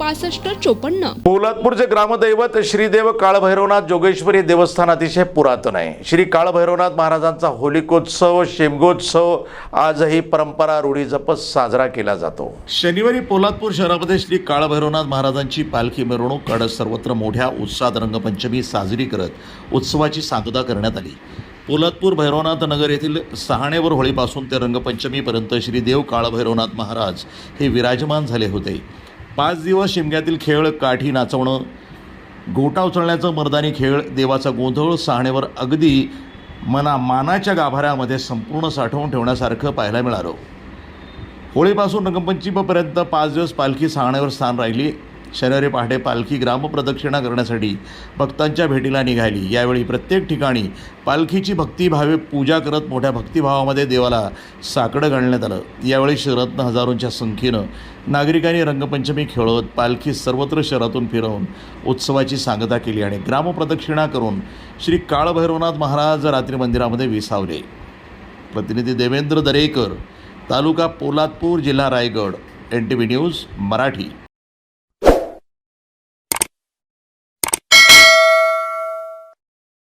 पासष्ट चोपन्न. पोलादपूरचे ग्रामदैवत श्रीदेव काळभैरवनाथ जोगेश्वरी देवस्थान अतिशय पुरातन आहे. श्री काळभैरवनाथ महाराजांचा होलिकोत्सव शेमगोत्सव आजही परंपरा रूढी जपत साजरा केला जातो. शनिवारी पोलादपूर शहरामध्ये श्री काळभैरवनाथ महाराजांची पालखी मिरवणूक काढत सर्वत्र मोठ्या उत्साहात रंगपंचमी साजरी करत उत्सवाची सांगता करण्यात आली. पोलादपूर भैरवनाथ नगर येथील सहाणेवर होळीपासून ते रंगपंचमीपर्यंत श्रीदेव काळभैरवनाथ महाराज हे विराजमान झाले होते. पाच दिवस शिमग्यातील खेळ काठी नाचवणं गोटा उचलण्याचं मर्दानी खेळ देवाचा गोंधळ सहाणेवर अगदी मना मानाच्या गाभाऱ्यामध्ये संपूर्ण साठवून ठेवण्यासारखं पाहायला मिळालं. होळीपासून रंगपंचमीपर्यंत पाच दिवस पालखी सहाण्यावर स्थान राहिली. शनिवारी पहाटे पालखी ग्रामप्रदक्षिणा करण्यासाठी भक्तांच्या भेटीला निघाली. यावेळी प्रत्येक ठिकाणी पालखीची भक्तिभावे पूजा करत मोठ्या भक्तिभावामध्ये देवाला साकडं घालण्यात आलं. यावेळी शहरातनं हजारोंच्या संख्येनं नागरिकांनी रंगपंचमी खेळत पालखी सर्वत्र शहरातून फिरवून उत्सवाची सांगता केली आणि ग्रामप्रदक्षिणा करून श्री काळभैरवनाथ महाराज रात्री मंदिरामध्ये विसावले. प्रतिनिधी देवेंद्र दरेकर तालुका पोलादपूर जिल्हा Raigad N T V news Marathi.